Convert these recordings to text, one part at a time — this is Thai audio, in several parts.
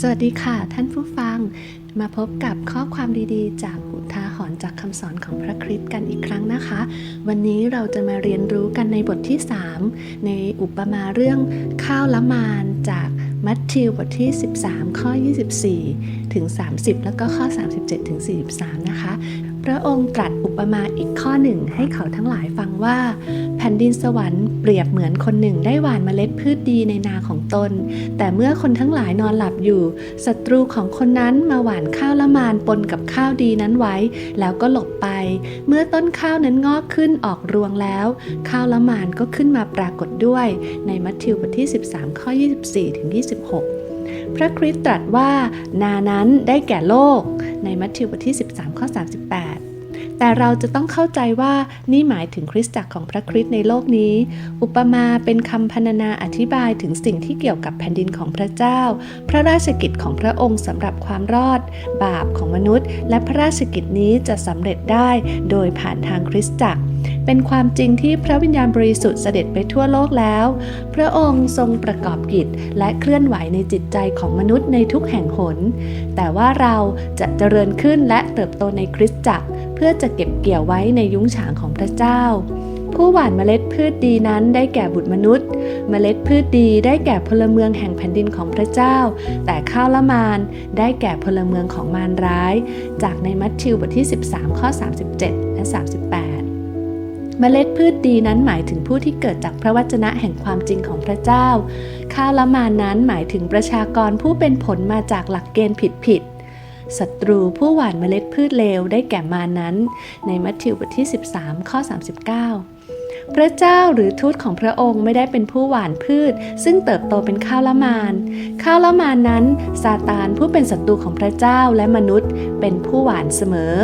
สวัสดีค่ะ ท่านผู้ฟัง มาพบกับข้อความดีๆ จากอุทาหรณ์จากคำสอนของพระคริสต์กันอีกครั้งนะคะ วันนี้เราจะมาเรียนรู้กันในบทที่ 3 ในอุปมาเรื่องข้าวละมานจากมัทธิวบทที่ 13 ข้อ 24 ถึง 30 แล้วก็ข้อ 37 ถึง 43 นะคะ พระองค์ตรัสอุปมาอีกข้อหนึ่งให้เขาทั้งหลายฟังว่า แผ่นดินสวรรค์เปรียบเหมือนคนหนึ่งได้หว่านเมล็ดพืชดีในนาของตน แต่เมื่อคนทั้งหลายนอนหลับอยู่ศัตรูของคนนั้นมาหว่านข้าวละมานปนกับข้าวดีนั้นไว้ แล้วก็หลบไป เมื่อต้นข้าวนั้นงอกขึ้นออกรวงแล้ว ข้าวละมานก็ขึ้นมาปรากฏด้วย ในมัทธิวบทที่ 13 ข้อ 24ถึง26 พระคริสต์ตรัสว่า นานั้นได้แก่โลก ในมัทธิวบทที่ 13 ข้อ 38 แต่เราจะต้องเข้าใจว่านี่หมายถึงคริสตจักรของพระคริสต์ในโลกนี้ อุปมาเป็นคำพรรณนาอธิบายถึงสิ่งที่เกี่ยวกับแผ่นดินของพระเจ้า พระราชกิจของพระองค์สำหรับความรอด บาปของมนุษย์ และพระราชกิจนี้จะสำเร็จได้โดยผ่านทางคริสตจักร เป็นความจริงที่พระวิญญาณบริสุทธิ์เสด็จไปทั่วโลกแล้ว พระองค์ทรงประกอบกิจและเคลื่อนไหวในจิตใจของมนุษย์ในทุกแห่งหน แต่ว่าเราจะเจริญขึ้นและเติบโตในคริสตจักร เพื่อจะเก็บเกี่ยวไว้ในยุ้งฉางของพระเจ้า ผู้หว่านเมล็ดพืชดีนั้นได้แก่บุตรมนุษย์ เมล็ดพืชดีได้แก่พลเมืองแห่งแผ่นดินของพระเจ้า แต่ข้าวละมานได้แก่พลเมืองของมารร้าย จากในมัทธิวบทที่ 13 ข้อ 37 และ 38 เมล็ดพืชดีนั้นหมายถึงผู้ที่เกิดจากพระวจนะแห่งความจริงของพระเจ้า ข้าวละมานนั้นหมายถึงประชากรผู้เป็นผลมาจากหลักเกณฑ์ผิดๆศัตรูผู้หว่านเมล็ดพืชเลวได้แก่มานั้น ในมัทธิวบทที่ 13 ข้อ 39 พระเจ้าหรือทูตของพระองค์ไม่ได้เป็นผู้หว่านพืช ซึ่งเติบโตเป็นข้าวละมาน ข้าวละมานนั้นซาตานผู้เป็นศัตรูของพระเจ้าและมนุษย์เป็นผู้หว่านเสมอ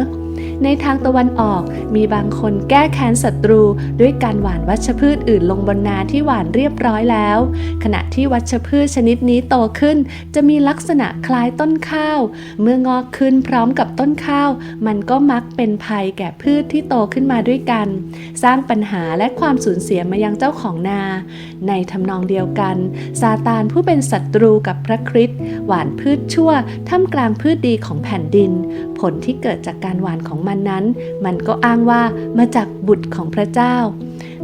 ในทางตะวันออก มีบางคนแก้แค้นศัตรูด้วยการหว่านวัชพืชอื่นลงบนนาที่หว่านเรียบร้อยแล้ว ขณะที่วัชพืชชนิดนี้โตขึ้น จะมีลักษณะคล้ายต้นข้าว เมื่องอกขึ้นพร้อมกับต้นข้าว มันก็มักเป็นภัยแก่พืชที่โตขึ้นมาด้วยกัน สร้างปัญหาและความสูญเสียมายังเจ้าของนา ในทำนองเดียวกัน ซาตานผู้เป็นศัตรูกับพระคริสต์หว่านพืชชั่วท่ามกลางพืชดีของแผ่นดิน ผลที่เกิดจากการหวานของมันนั้น มันก็อ้างว่ามาจากบุตรของพระเจ้า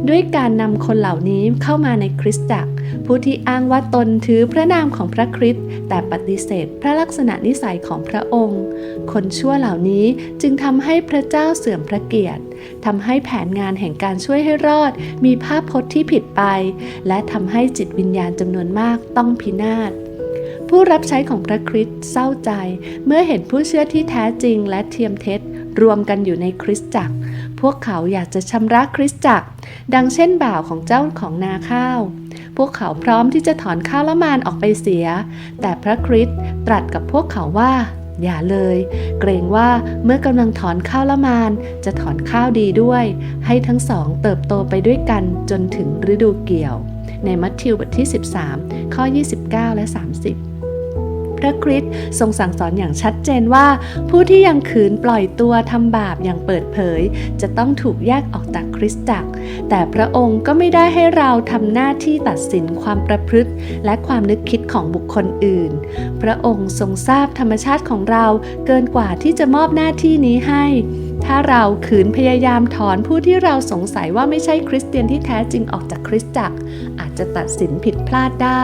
ด้วยการนำคนเหล่านี้เข้ามาในคริสตจักร ผู้ที่อ้างว่าตนถือพระนามของพระคริสต์แต่ปฏิเสธพระลักษณะนิสัยของพระองค์ คนชั่วเหล่านี้จึงทำให้พระเจ้าเสื่อมพระเกียรติทำให้แผนงานแห่งการช่วยให้รอด มีภาพพจน์ที่ผิดไป และทำให้จิตวิญญาณจำนวนมากต้องพินาศ ผู้รับใช้ของพระคริสต์เศร้าใจ เมื่อเห็นผู้เชื่อที่แท้จริงและเทียมเท็จ รวมกันอยู่ในคริสตจักร พวกเขาอยากจะชำระคริสตจักร ดังเช่นบ่าวของเจ้าของนาข้าว พวกเขาพร้อมที่จะถอนข้าวละมานออกไปเสีย แต่พระคริสต์ตรัสกับพวกเขาว่า อย่าเลย เกรงว่าเมื่อกำลังถอนข้าวละมานจะถอนข้าวดีด้วย ให้ทั้งสองเติบโตไปด้วยกันจนถึงฤดูเกี่ยว ในมัทธิวบทที่ 13 ข้อ 29 และ 30 พระคริสต์ทรงสั่งสอนอย่างชัดเจนว่า ผู้ที่ยังขืนปล่อยตัวทำบาปอย่างเปิดเผย จะต้องถูกแยกออกจากคริสตจักร แต่พระองค์ก็ไม่ได้ให้เราทำหน้าที่ตัดสินความประพฤติ และความนึกคิดของบุคคลอื่น พระองค์ทรงทราบธรรมชาติของเราเกินกว่าที่จะมอบหน้าที่นี้ให้ ถ้าเราขืนพยายามถอนผู้ที่เราสงสัยว่าไม่ใช่คริสเตียนที่แท้จริงออกจากคริสตจักร อาจจะตัดสินผิดพลาดได้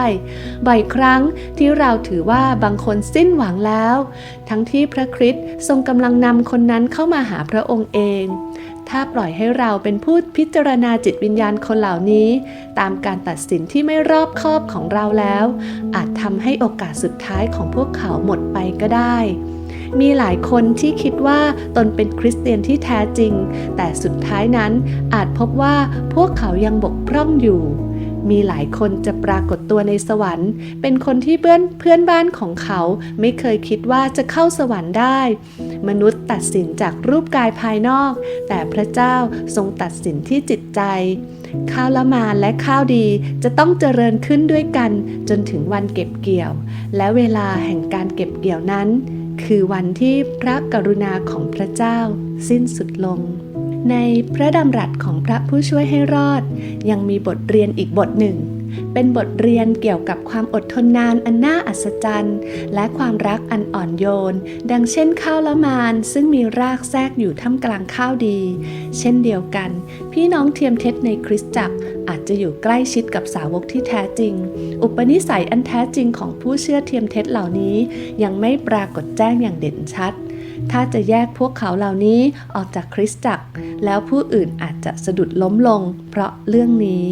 บ่อยครั้งที่เราถือว่าบางคนสิ้นหวังแล้ว ทั้งที่พระคริสต์ทรงกำลังนำคนนั้นเข้ามาหาพระองค์เอง ถ้าปล่อยให้เราเป็นผู้พิจารณาจิตวิญญาณคนเหล่านี้ ตามการตัดสินที่ไม่รอบคอบของเราแล้ว อาจทำให้โอกาสสุดท้ายของพวกเขาหมดไปก็ได้ มีหลายคนที่คิดว่าตนเป็นคริสเตียนที่แท้จริง แต่สุดท้ายนั้นอาจพบว่าพวกเขายังบกพร่องอยู่ มีหลายคนจะปรากฏตัวในสวรรค์ เป็นคนที่เพื่อนเพื่อนบ้านของเขาไม่เคยคิดว่าจะเข้าสวรรค์ได้ มนุษย์ตัดสินจากรูปกายภายนอก แต่พระเจ้าทรงตัดสินที่จิตใจข้าวละมานและข้าวดีจะต้องเจริญขึ้นด้วยกันจนถึงวันเก็บเกี่ยว และเวลาแห่งการเก็บเกี่ยวนั้น คือวันที่พระกรุณาของพระเจ้าสิ้นสุดลง ในพระดำรัสของพระผู้ช่วยให้รอด ยังมีบทเรียนอีกบทหนึ่ง เป็นบทเรียนเกี่ยวกับความอดทนนานอันน่าอัศจรรย์ และความรักอันอ่อนโยน ดังเช่นข้าวละมานซึ่งมีรากแทรกอยู่ท่ามกลางข้าวดี เช่นเดียวกัน พี่น้องเทียมเท็จในคริสตจักรอาจจะอยู่ใกล้ชิดกับสาวกที่แท้จริง อุปนิสัยอันแท้จริงของผู้เชื่อเทียมเท็จเหล่านี้ ยังไม่ปรากฏแจ้งอย่างเด่นชัด ถ้าจะแยกพวกเขาเหล่านี้ออกจากคริสตจักร แล้วผู้อื่นอาจจะสะดุดล้มลง เพราะเรื่องนี้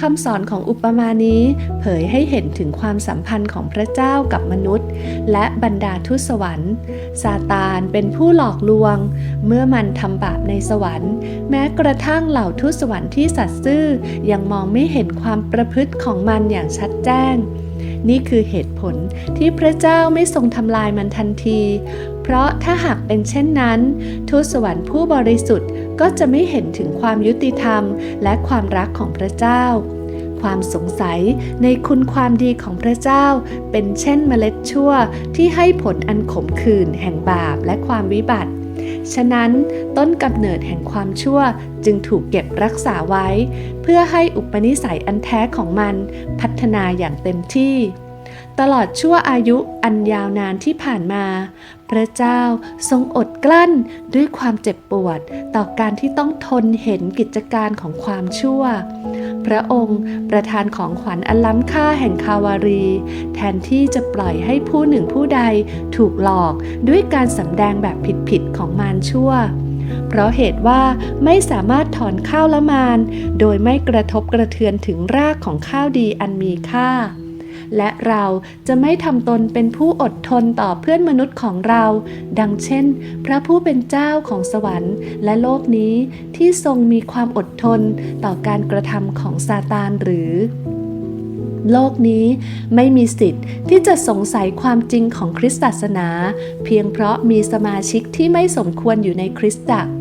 คำสอนของอุปมานี้เผยให้เห็นถึงความสัมพันธ์ของพระเจ้ากับมนุษย์ และบรรดาทูตสวรรค์ซาตานเป็นผู้หลอกลวง เมื่อมันทำบาปในสวรรค์ แม้กระทั่งเหล่าทูตสวรรค์ที่สัตย์ซื่อยังมองไม่เห็นความประพฤติของมันอย่างชัดแจ้ง นี่คือเหตุผลที่พระเจ้าไม่ทรงทำลายมันทันที เพราะถ้าหากเป็นเช่นนั้น ทูตสวรรค์ผู้บริสุทธิ์ก็จะไม่เห็นถึงความยุติธรรมและความรักของพระเจ้า ความสงสัยในคุณความดีของพระเจ้า เป็นเช่นเมล็ดชั่วที่ให้ผลอันขมขื่นแห่งบาปและความวิบัติ ฉะนั้นต้นกำเนิดแห่งความชั่วจึงถูกเก็บรักษาไว้ เพื่อให้อุปนิสัยอันแท้ของมันพัฒนาอย่างเต็มที่ ตลอดชั่วอายุอันยาวนานที่ผ่านมา พระเจ้าทรงอดกลั้นด้วยความเจ็บปวด ต่อการที่ต้องทนเห็นกิจการของความชั่ว พระองค์ประทานของขวัญอันล้ำค่าแห่งคาวารี แทนที่จะปล่อยให้ผู้หนึ่งผู้ใดถูกหลอกด้วยการสำแดงแบบผิดๆของมารชั่วเพราะเหตุว่าไม่สามารถถอนข้าวละมาน โดยไม่กระทบกระเทือนถึงรากของข้าวดีอันมีค่า และเราจะไม่ทำตนเป็นผู้อดทนต่อเพื่อนมนุษย์ของเรา ดังเช่น พระผู้เป็นเจ้าของสวรรค์ และโลกนี้ที่ทรงมีความอดทนต่อการกระทำของซาตานหรือโลกนี้ไม่มีสิทธิ์ที่จะสงสัยความจริงของคริสตศาสนา เพียงเพราะมีสมาชิกที่ไม่สมควรอยู่ในคริสตจักร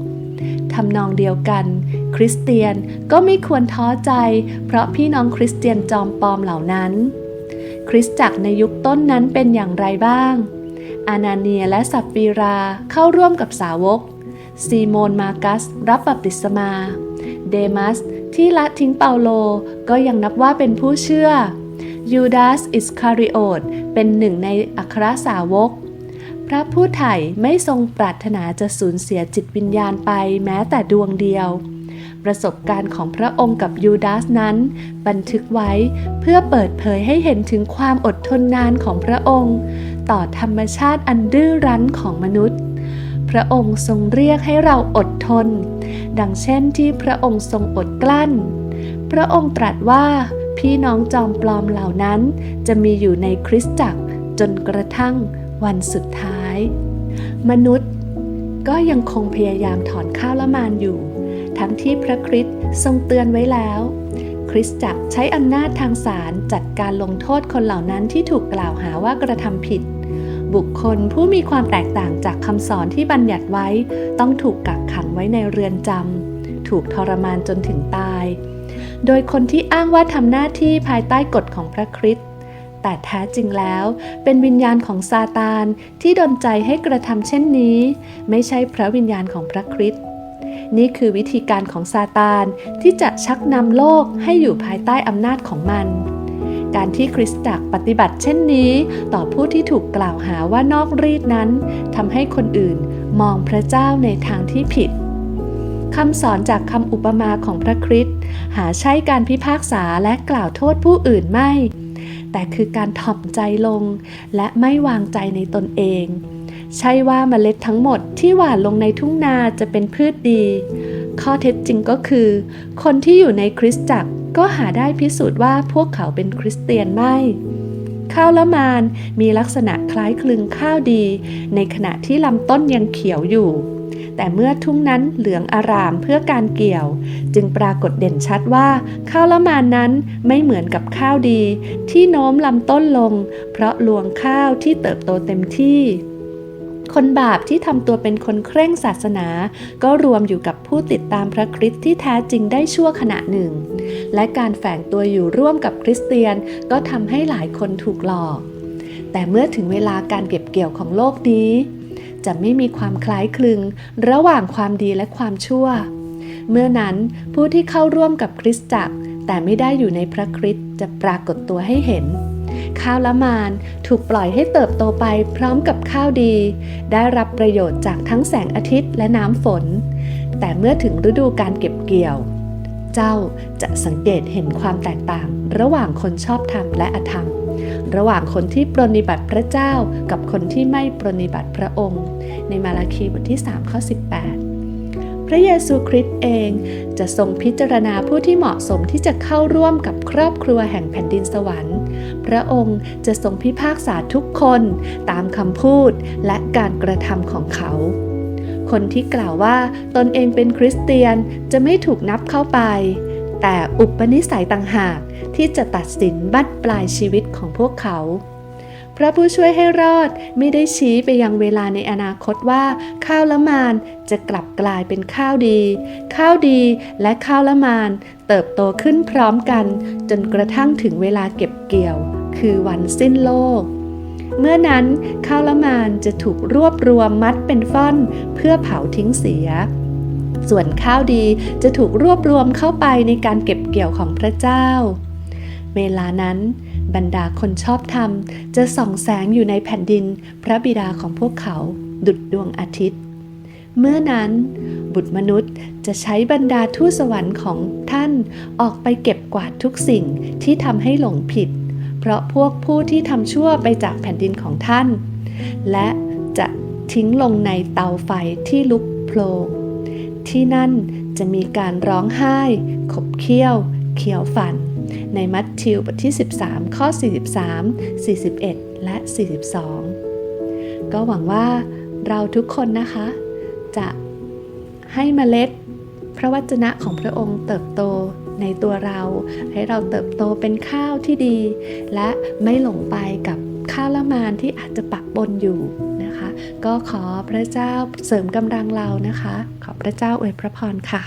ทำนองเดียวกัน คริสเตียนก็ไม่ควรท้อใจ เพราะพี่น้องคริสเตียนจอมปลอมเหล่านั้น คริสตจักรในยุคต้นนั้นเป็นอย่างไรบ้าง อานาเนียและสัปปีราเข้าร่วมกับสาวก ซีโมนมากัส รับบัพติศมา เดมัสที่ละทิ้งเปาโลก็ยังนับว่าเป็นผู้เชื่อ ยูดาสอิสคาริโอตเป็นหนึ่งในอัครสาวก พระผู้ไถ่ไม่ทรงปรารถนาจะสูญเสียจิตวิญญาณไปแม้แต่ดวงเดียว ประสบการณ์ของพระองค์กับยูดาสนั้น บันทึกไว้เพื่อเปิดเผยให้เห็นถึงความอดทนนานของพระองค์ ต่อธรรมชาติอันดื้อรั้นของมนุษย์ พระองค์ทรงเรียกให้เราอดทน ดังเช่นที่พระองค์ทรงอดกลั้น พระองค์ตรัสว่าพี่น้องจอมปลอมเหล่านั้น จะมีอยู่ในคริสตจักรจนกระทั่งวันสุดท้าย มนุษย์ก็ยังคงพยายามถอนข้าวละมานอยู่ ทั้งที่พระคริสต์ทรงเตือนไว้แล้ว คริสตจักรใช้อำนาจทางศาลจัดการลงโทษคนเหล่านั้นที่ถูกกล่าวหาว่ากระทำผิด บุคคลผู้มีความแตกต่างจากคำสอนที่บัญญัติไว้ ต้องถูกกักขังไว้ในเรือนจำถูกทรมานจนถึงตาย โดยคนที่อ้างว่าทำหน้าที่ภายใต้กฎของพระคริสต์แต่แท้จริงแล้วเป็นวิญญาณของซาตานที่ดนใจให้กระทำเช่นนี้ ไม่ใช่พระวิญญาณของพระคริสต์ นี่คือวิธีการของซาตานที่จะชักนำโลกให้อยู่ภายใต้อำนาจของมัน การที่คริสตจักรปฏิบัติเช่นนี้ ต่อผู้ที่ถูกกล่าวหาว่านอกรีดนั้นทำให้คนอื่นมองพระเจ้าในทางที่ผิดคำสอนจากคำอุปมาของพระคริสต์หาใช่การพิพากษาและกล่าวโทษผู้อื่นไม่ แต่คือการถ่อมใจลงและไม่วางใจในตนเอง ใช่ว่าเมล็ดทั้งหมดที่หว่านลงในทุ่งนาจะเป็นพืชดี ข้อเท็จจริงก็คือ คนที่อยู่ในคริสตจักรก็หาได้พิสูจน์ว่าพวกเขาเป็นคริสเตียนไม่ ข้าวละมานมีลักษณะคล้ายคลึงข้าวดี ในขณะที่ลำต้นยังเขียวอยู่ แต่เมื่อทุ่งนั้นเหลืองอารามเพื่อการเกี่ยว จึงปรากฏเด่นชัดว่า ข้าวละมานนั้นไม่เหมือนกับข้าวดี ที่โน้มลำต้นลง เพราะลวงข้าวที่เติบโตเต็มที่ คนบาปที่ทำตัวเป็นคนเคร่งศาสนา ก็รวมอยู่กับผู้ติดตามพระคริสต์ที่แท้จริงได้ชั่วขณะหนึ่ง และการแฝงตัวอยู่ร่วมกับคริสเตียนก็ทำให้หลายคนถูกหลอก แต่เมื่อถึงเวลาการเก็บเกี่ยวของโลกนี้ จะไม่มีความคล้ายคลึง ระหว่างความดีและความชั่ว เมื่อนั้นผู้ที่เข้าร่วมกับคริสตจักร แต่ไม่ได้อยู่ในพระคริสต์จะปรากฏตัวให้เห็น ข้าวละมาน ถูกปล่อยให้เติบโตไปพร้อมกับข้าวดี ได้รับประโยชน์จากทั้งแสงอาทิตย์และน้ำฝน แต่เมื่อถึงฤดูการเก็บเกี่ยว เจ้าจะสังเกตเห็นความแตกต่าง ระหว่างคนชอบธรรมและอธรรม ระหว่างคนที่ปรนนิบัติพระเจ้ากับคนที่ไม่ปรนนิบัติพระองค์ ในมาราคีบทที่3ข้อ18 พระเยซูคริสต์เอง จะทรงพิจารณาผู้ที่เหมาะสมที่จะเข้าร่วมกับครอบครัวแห่งแผ่นดินสวรรค์ พระองค์จะทรงพิพากษาทุกคนตามคำพูดและการกระทำของเขา คนที่กล่าวว่าตนเองเป็นคริสเตียนจะไม่ถูกนับเข้าไป แต่อุปนิสัยต่างหากที่จะตัดสินบั้นปลายชีวิตของพวกเขา พระผู้ช่วยให้รอดไม่ได้ชี้ไปยังเวลาในอนาคตว่า ข้าวละมานจะกลับกลายเป็นข้าวดี ข้าวดีและข้าวละมาน เติบโตขึ้นพร้อมกัน จนกระทั่งถึงเวลาเก็บเกี่ยว คือวันสิ้นโลก เมื่อนั้นข้าวละมานจะถูกรวบรวมมัดเป็นฟ่อน เพื่อเผาทิ้งเสียส่วนข้าวดีจะถูกรวบรวมเข้าไปในการเก็บเกี่ยวของพระเจ้า เวลานั้น บรรดาคนชอบธรรม จะส่องแสงอยู่ในแผ่นดิน พระบิดาของพวกเขา ดุดดวงอาทิตย์ เมื่อนั้น บุตรมนุษย์จะใช้บรรดาทูตสวรรค์ของท่านออกไปเก็บกวาดทุกสิ่งที่ทำให้หลงผิด เพราะพวกผู้ที่ทำชั่วไปจากแผ่นดินของท่าน และจะทิ้งลงในเตาไฟที่ลุกโพลงที่นั่นจะมีการร้องไห้ ขบเคี้ยว เคี้ยวฟัน ในมัทธิวบทที่ 13 ข้อ 43 41 และ 42 ก็หวังว่าเราทุกคนนะคะ จะให้เมล็ด พระวจนะของพระองค์เติบโตในตัวเรา ให้เราเติบโตเป็นข้าวที่ดี และไม่หลงไปกับข้าวละมานที่อาจจะปักบนอยู่นะคะ ก็ขอพระเจ้าเสริมกำลังเรานะคะ ขอพระเจ้าอวยพระพรค่ะ